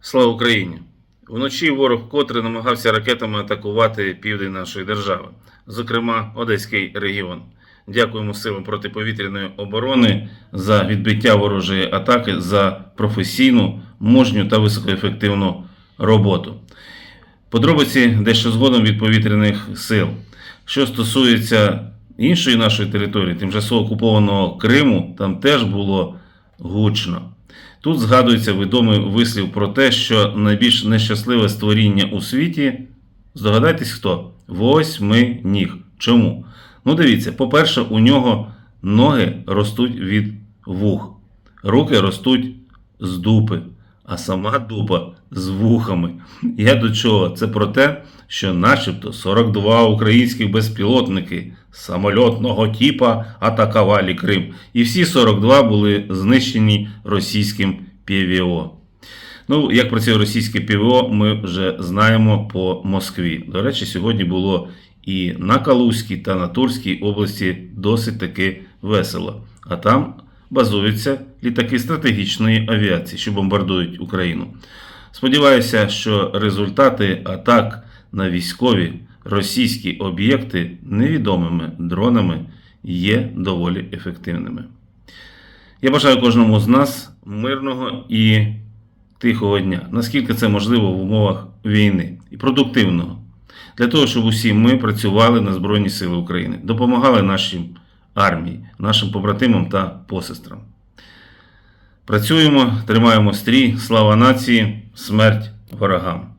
Слава Україні! Вночі ворог вкотре намагався ракетами атакувати південь нашої держави, зокрема Одеський регіон. Дякуємо силам протиповітряної оборони за відбиття ворожої атаки, за професійну, мужню та високоефективну роботу. Подробиці дещо згодом від повітряних сил. Що стосується іншої нашої території, тимчасово окупованого Криму, там теж було гучно. Тут згадується відомий вислів про те, що найбільш нещасливе створіння у світі, здогадайтесь хто? Восьминіг. Чому? Ну, дивіться, по-перше, у нього ноги ростуть від вух, руки ростуть з дупи, а сама дупа з вухами. Я до чого? Це про те, що начебто 42 українських безпілотники самольотного типа атакували Крим. І всі 42 були знищені російським ПВО. Ну, як працює російське ПВО, ми вже знаємо по Москві. До речі, сьогодні було і на Калузькій та на Турській області досить таки весело. А там базуються літаки стратегічної авіації, що бомбардують Україну. Сподіваюся, що результати атак на військові російські об'єкти невідомими дронами є доволі ефективними. Я бажаю кожному з нас мирного і тихого дня, наскільки це можливо в умовах війни і продуктивного, для того, щоб усі ми працювали на Збройні Сили України, допомагали нашій армії, нашим побратимам та посестрам. Працюємо, тримаємо стрій, слава нації, смерть ворогам.